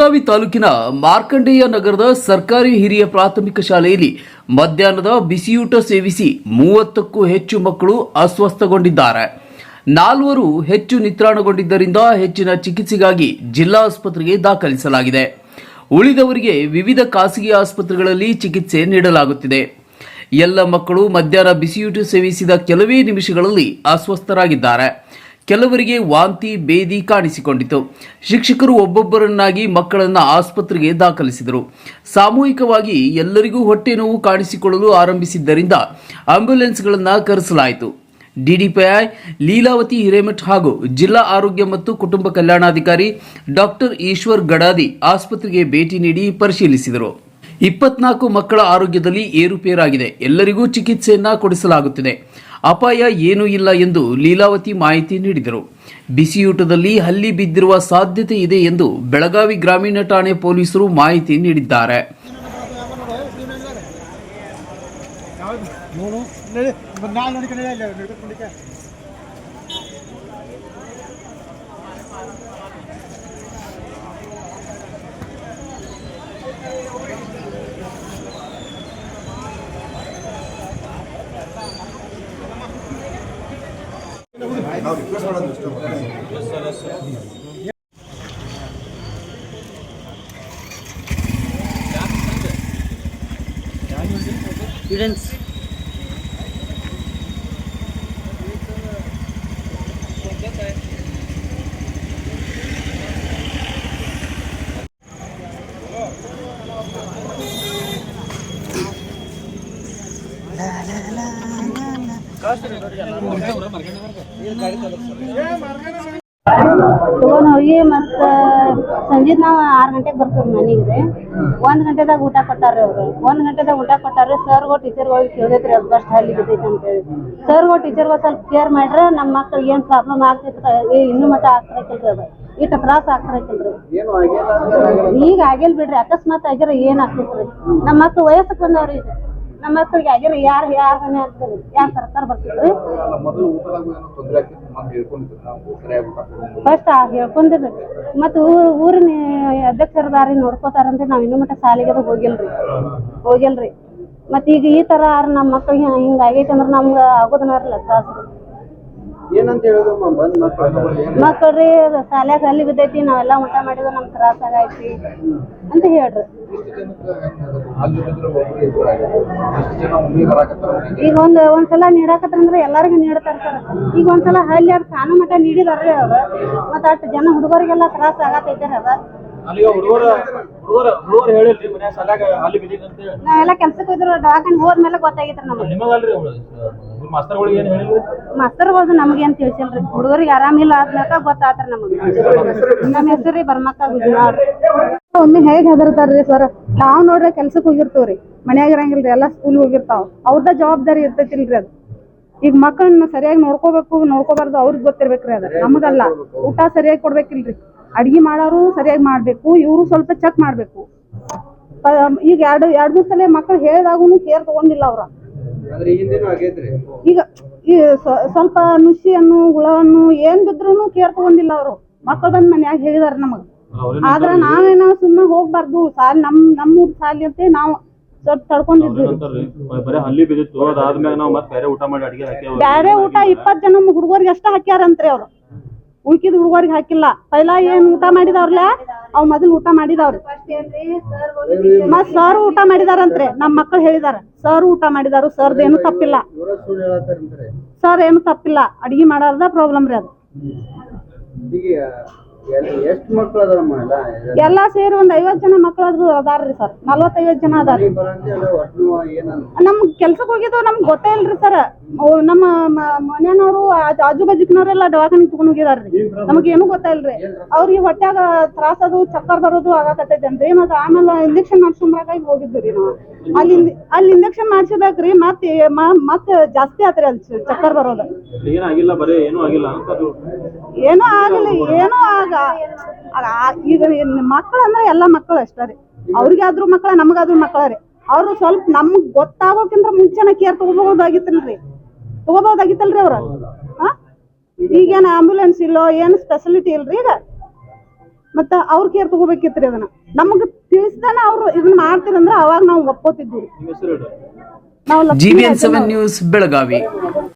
ಬೆಳಗಾವಿ ತಾಲೂಕಿನ ಮಾರ್ಕಂಡೇಯ ನಗರದ ಸರ್ಕಾರಿ ಹಿರಿಯ ಪ್ರಾಥಮಿಕ ಶಾಲೆಯಲ್ಲಿ ಮಧ್ಯಾಹ್ನದ ಬಿಸಿಯೂಟ ಸೇವಿಸಿ ಮೂವತ್ತಕ್ಕೂ ಹೆಚ್ಚು ಮಕ್ಕಳು ಅಸ್ವಸ್ಥಗೊಂಡಿದ್ದಾರೆ. ನಾಲ್ವರು ಹೆಚ್ಚು ನಿತ್ರಾಣಗೊಂಡಿದ್ದರಿಂದ ಹೆಚ್ಚಿನ ಚಿಕಿತ್ಸೆಗಾಗಿ ಜಿಲ್ಲಾ ಆಸ್ಪತ್ರೆಗೆ ದಾಖಲಿಸಲಾಗಿದೆ. ಉಳಿದವರಿಗೆ ವಿವಿಧ ಖಾಸಗಿ ಆಸ್ಪತ್ರೆಗಳಲ್ಲಿ ಚಿಕಿತ್ಸೆ ನೀಡಲಾಗುತ್ತಿದೆ. ಎಲ್ಲ ಮಕ್ಕಳು ಮಧ್ಯಾಹ್ನ ಬಿಸಿಯೂಟ ಸೇವಿಸಿದ ಕೆಲವೇ ನಿಮಿಷಗಳಲ್ಲಿ ಅಸ್ವಸ್ಥರಾಗಿದ್ದಾರೆ. ಕೆಲವರಿಗೆ ವಾಂತಿ ಬೇದಿ ಕಾಣಿಸಿಕೊಂಡಿತು. ಶಿಕ್ಷಕರು ಒಬ್ಬೊಬ್ಬರನ್ನಾಗಿ ಮಕ್ಕಳನ್ನು ಆಸ್ಪತ್ರೆಗೆ ದಾಖಲಿಸಿದರು. ಸಾಮೂಹಿಕವಾಗಿ ಎಲ್ಲರಿಗೂ ಹೊಟ್ಟೆ ನೋವು ಕಾಣಿಸಿಕೊಳ್ಳಲು ಆರಂಭಿಸಿದ್ದರಿಂದ ಆಂಬ್ಯುಲೆನ್ಸ್ಗಳನ್ನು ಕರೆಸಲಾಯಿತು. ಡಿಡಿಪಿಐ, ಲೀಲಾವತಿ ಹಿರೇಮಠ್ ಹಾಗೂ ಜಿಲ್ಲಾ ಆರೋಗ್ಯ ಮತ್ತು ಕುಟುಂಬ ಕಲ್ಯಾಣಾಧಿಕಾರಿ ಡಾಕ್ಟರ್ ಈಶ್ವರ್ ಗಡಾದಿ ಆಸ್ಪತ್ರೆಗೆ ಭೇಟಿ ನೀಡಿ ಪರಿಶೀಲಿಸಿದರು. ಇಪ್ಪತ್ನಾಲ್ಕು ಮಕ್ಕಳ ಆರೋಗ್ಯದಲ್ಲಿ ಏರುಪೇರಾಗಿದೆ. ಎಲ್ಲರಿಗೂ ಚಿಕಿತ್ಸೆಯನ್ನ ಕೊಡಿಸಲಾಗುತ್ತಿದೆ. ಅಪಾಯ ಏನೂ ಇಲ್ಲ ಎಂದು ಲೀಲಾವತಿ ಮಾಹಿತಿ ನೀಡಿದರು. ಬಿಸಿಯೂಟದಲ್ಲಿ ಹಲ್ಲಿ ಬಿದ್ದಿರುವ ಸಾಧ್ಯತೆ ಇದೆ ಎಂದು ಬೆಳಗಾವಿ ಗ್ರಾಮೀಣ ಠಾಣೆ ಪೊಲೀಸರು ಮಾಹಿತಿ ನೀಡಿದ್ದಾರೆ. ನೋಡು ನಡಿ ನಾಳೆ ನೋಡ್ಕೊಂಡು ಇಲ್ಲ ಹೋಗಿ ಮತ್ತ ಸಂಜೆ ನಾವ್ ಆರ್ ಗಂಟೆಗೆ ಬರ್ತೇವ್ ಮನೆಗೆ. ಒಂದ್ ಗಂಟೆದಾಗ ಊಟ ಕೊಟ್ಟಾರ್ರಿ ಅವ್ರು. ಒಂದ್ ಗಂಟೆದಾಗ ಊಟ ಕೊಟ್ಟಾರ್ರಿ ಸರ್ಗೋ ಟೀಚರ್ಗಳು ಕೇಳಿದ್ರಿ ಅದು ಬಸ್ಟ್ ಅಲ್ಲಿ ಬಿದ್ದೈತೆ ಅಂತೇಳಿ ಸರ್ಗೋ ಟೀಚರ್ಗಳು ಸ್ವಲ್ಪ ಕೇರ್ ಮಾಡ್ರೆ ನಮ್ಮ ಮಕ್ಳಿಗೆ ಏನ್ ಪ್ರಾಬ್ಲಮ್ ಆಗ್ತೈತ್ರ ಇನ್ನು ಮಟ್ಟ ಆಗ್ತಿರಕಿಲ್ರಿ ಅದು. ಇಷ್ಟ ತ್ರಾಸ ಆಗ್ತಿರಕಿಲ್ರಿ ಈಗ ಆಗಿಲ್ ಬಿಡ್ರಿ, ಅಕಸ್ಮಾತ್ ಆಗಿರ ಏನ್ ಆಗ್ತೈತ್ರಿ? ನಮ್ಮ ಮಕ್ಳು ವಯಸ್ಸಕ್ಕೆ ಬಂದವ್ರಿ ನಮ್ಮ ಮಕ್ಕಳಿಗೆ ಆಗ್ಯಾರ ಯಾರು ಯಾರ ಮನೆ ಆಗ್ತದ್ರಿ ಯಾರ್ ಸರ್ಕಾರ ಬರ್ತಿದ್ರು ಫಸ್ಟ್ ಹೇಳ್ಕೊಂಡಿರ್ರಿ ಮತ್ತ ಊರ್ ಊರಿನ ಅಧ್ಯಕ್ಷರದಾರಿ ನೋಡ್ಕೋತಾರಂದ್ರೆ ನಾವ್ ಇನ್ನೂ ಮಟ್ಟ ಸಾಲಿಗೆ ಅದು ಹೋಗಿಲ್ರಿ. ಹೋಗಿಲ್ರಿ. ಮತ್ತ ಈಗ ಈ ತರ ನಮ್ಮ ಮಕ್ಕಳಿಗೆ ಹಿಂಗ ಆಗೈತೆ ಅಂದ್ರ ನಮ್ಗ ಆಗೋದನ್ನ ತ್ರಾಸ ಏನಂತ ಹೇಳೋದು ಬಂದ್ ಮಕ್ಕಳು ಮಕ್ಕಳ್ರಿ ಸಾಲ್ಯಾಗ ಅಲ್ಲಿ ಬಿದ್ದೈತಿ ನಾವೆಲ್ಲ ಊಟ ಮಾಡಿದ್ರು ನಮ್ಗ್ ತ್ರಾಸ ಆಗೈತಿ ಅಂತ ಹೇಳ್ರಿ. ಈಗ ಒಂದ್ ಒಂದ್ಸಲ ನೀಡಾಕತ್ರಂದ್ರ ಎಲ್ಲಾರಿಗೂ ನೀಡ್ತಾರ ಸರ್ ಈಗ ಒಂದ್ಸಲ ಹಳ್ಳಿ ಅವ್ರ ಕಾನು ನೀಡಿದಾರ್ರಿ ಅವ್ರ. ಮತ್ತ ಅಷ್ಟ್ ಜನ ಹುಡುಗರಿಗೆಲ್ಲ ತ್ರಾಸ ಆಗತೈತೆ ಅದ. ನಾವೆಲ್ಲ ಕೆಲ್ಸಕ್ಕೆ ಹೋದ್ರು ದವಾಖಾನೆ ಹೋದ್ಮೇಲೆ ಗೊತ್ತಾಗೈತ್ರಿ ನಮ್ಗೆ. ನಿಮಗಲ್ರಿ ಇವ್ರ ಮಾಸ್ತರ್ಗಳಿಗೆ ಏನ್ ಹೇಳಿಲ್ರಿ? ಮಾಸ್ತರ್ಗಳು ನಮ್ಗೆ ಏನ್ ತಿಳಿಸಿಲ್ರಿ? ಹುಡುಗರಿಗೆ ಆರಾಮಿಲ್ಲ ಆದ್ಮೇಲೆ ಗೊತ್ತಾತ್ರ ನಮಗೆ. ನಮ್ಮ ಹೆಸರು ಬರ್ಮಕ್ಕ ಒಮ್ಮೆ ಹೇಗ್ ಹೆದರ್ತಾರ್ರಿ ಸರ್? ನಾವ್ ನೋಡ್ರಿ ಕೆಲ್ಸಕ್ ಹೋಗಿರ್ತೇವ್ರಿ. ಮನ್ಯಾಗ ಇರಂಗಿಲ್ರಿ ಎಲ್ಲಾ ಸ್ಕೂಲ್ ಹೋಗಿರ್ತಾವ. ಅವ್ರದ ಜವಾಬ್ದಾರಿ ಇರ್ತೈತಿಲ್ರಿ ಅದು. ಈಗ ಮಕ್ಕಳನ್ನ ಸರಿಯಾಗಿ ನೋಡ್ಕೋಬೇಕು ನೋಡ್ಕೋಬಾರ್ದು ಅವ್ರಿಗೆ ಗೊತ್ತಿರ್ಬೇಕ್ರಿ ಅದ. ನಮಗಲ್ಲ. ಊಟ ಸರಿಯಾಗಿ ಕೊಡ್ಬೇಕಿಲ್ರಿ. ಅಡ್ಗಿ ಮಾಡೋರು ಸರಿಯಾಗಿ ಮಾಡ್ಬೇಕು ಇವ್ರು ಸ್ವಲ್ಪ ಚೆಕ್ ಮಾಡ್ಬೇಕು. ಈಗ ಎರಡು ಎರಡ್ ಮೂರ್ ಸಲ ಮಕ್ಳು ಹೇಳಿದಾಗೂ ಕೇರ್ ತಗೊಂಡಿಲ್ಲ ಅವ್ರ. ಈಗ ಈ ಸ್ವ- ಸ್ವಲ್ಪ ನುಸಿಯನ್ನು ಹುಳವನ್ನು ಏನ್ ಬಿದ್ರು ಕೇರ್ ತಗೊಂಡಿಲ್ಲ ಅವರು. ಮಕ್ಕಳು ಬಂದ್ ಮನ್ಯಾಗ ಹೇಳಿದಾರ ನಮಗ್. ಆದ್ರ ನಾವೇನ ಸುಮ್ಮನೆ ಹೋಗ್ಬಾರ್ದು. ಸಾಲ್ ನಮ್ ನಮ್ಮೂರ್ ಸಾಲಿ ಅಂತ ನಾವು ಸ್ವಲ್ಪ ತಡ್ಕೊಂಡಿದ್ವಿ. ಬರೀ ಊಟ ಇಪ್ಪತ್ ಜನ ಹುಡುಗರಿಗೆ ಅಷ್ಟ ಹಾಕ್ಯಾರಂತ್ರಿ ಅವ್ರು. ಉಳ್ಕಿದ ಹುಡುಗರಿಗೆ ಹಾಕಿಲ್ಲ. ಪೈಲ ಏನ್ ಊಟ ಮಾಡಿದವ್ರಲ್ಲ ಅವ್ ಮೊದಲು ಊಟ ಮಾಡಿದವ್ರಿ. ಮತ್ ಸರ್ ಊಟ ಮಾಡಿದಾರಂತ್ರಿ, ನಮ್ ಮಕ್ಳು ಹೇಳಿದಾರ. ಸರ್ ಊಟ ಮಾಡಿದಾರು ಸರ್ದ ಏನು ತಪ್ಪಿಲ್ಲ. ಸರ್ ಏನು ತಪ್ಪಿಲ್ಲ. ಅಡಿಗೆ ಮಾಡಾರ್ದ ಪ್ರಾಬ್ಲಮ್ ರೀ ಅದು. ಎಷ್ಟ್ ಮಕ್ಳು ಅದಾರಮ್ಮ ಎಲ್ಲ? ಎಲ್ಲಾ ಸೇರಿ ಒಂದ್ ಐವತ್ ಜನ ಮಕ್ಳು ಅದಾರ್ರಿ ಸರ್. ನಲ್ವತ್ತೈವತ್ ಜನ ಅದಾರ ಮನೆಗ್ ಬರಂತೆ ಒಟ್ಟು ಏನಂತ ನಮ್ ಕೆಲ್ಸಕ್ ಹೋಗಿದ್ದು ನಮ್ಗ್ ಗೊತ್ತೇ ಇಲ್ರಿ ಸರ್. ನಮ್ಮ ಮನೆಯವರು ಆಜ್- ಆಜು ಬಾಜುಕಿನವರೆಲ್ಲ ದವಾಖಾನಿಗ್ ತಗೊಂಡ್ ಹೋಗಿದಾರ್ರಿ. ನಮಗ್ ಏನು ಗೊತ್ತಾ ಇಲ್ರಿ. ಅವ್ರಿಗೆ ಹೊಟ್ಯಾಗ ತ್ರಾಸದು ಚಕ್ಕರ್ ಬರೋದು ಆಗಾಕತ್ತೈತೇನ್ರಿ. ಮತ್ತ ಆಮೇಲೆ ಇಂಜೆಕ್ಷನ್ ಮಾಡ್ಸ್ಕೊಂಬರಾಕ ಹೋಗಿದ್ವಿ ಹೋಗಿದ್ವಿ ನಾವು. ಅಲ್ಲಿ ಅಲ್ಲಿ ಇಂಜೆಕ್ಷನ್ ಮಾಡ್ಸಿದಾಕ್ರಿ ಮತ್ತೆ ಮತ್ತೆ ಮತ್ ಜಾಸ್ತಿ ಆತ್ರಿ ಅಲ್ಲಿ ಚಕ್ಕರ್ ಬರೋದು. ಏನಾಗಿಲ್ಲ ಬರೀ ಏನೂ ಆಗಿಲ್ಲ ಅಂತ ಏನೂ ಆಗಿಲ್ಲ ಏನೂ ಆಗ ಆ- ಆ- ಈಗ ಮಕ್ಕಳು ಅಂದ್ರೆ ಎಲ್ಲಾ ಮಕ್ಕಳು ಅಷ್ಟೇ ರೀ. ಅವ್ರಿಗಾದ್ರೂ ಮಕ್ಕಳ ನಮಗಾದ್ರೂ ಮಕ್ಕಳ ರೀ. ಅವ್ರು ಸ್ವಲ್ಪ ನಮ್ಗ್ ಗೊತ್ತಾಗೋಕಿಂತ ಮುಂಚೆನ ಕೇರ್ ತಗೋಬಹುದಾಗಿತ್ತಲ್ರಿ. ತಗೋಬಹುದಾಗಿತ್ತಲ್ರಿ ಅವ್ರ? ಈಗೇನ ಈಗೇನ್ ಆಂಬ್ಯುಲೆನ್ಸ್ ಇಲ್ಲೋ ಏನ್ ಸ್ಪೆಷಾಲಿಟಿ ಇಲ್ರಿ ಈಗ? ಮತ್ತ ಅವ್ರ ಕೇರ್ ತಗೋಬೇಕಿತ್ರಿ ಅದನ್ನ. ನಮಗ್ ತಿಳಿಸ್ದಾನ ಅವ್ರು ಇದನ್ನ ಮಾಡ್ತೀರಂದ್ರ ಅವಾಗ ನಾವು ಒಪ್ಕೋತಿದ್ವಿ ನಿಮ್ಮ ಹೆಸರು ಹೇಳಿ? ನಾವು ನ್ಯೂಸ್ ಬೆಳಗಾವಿ.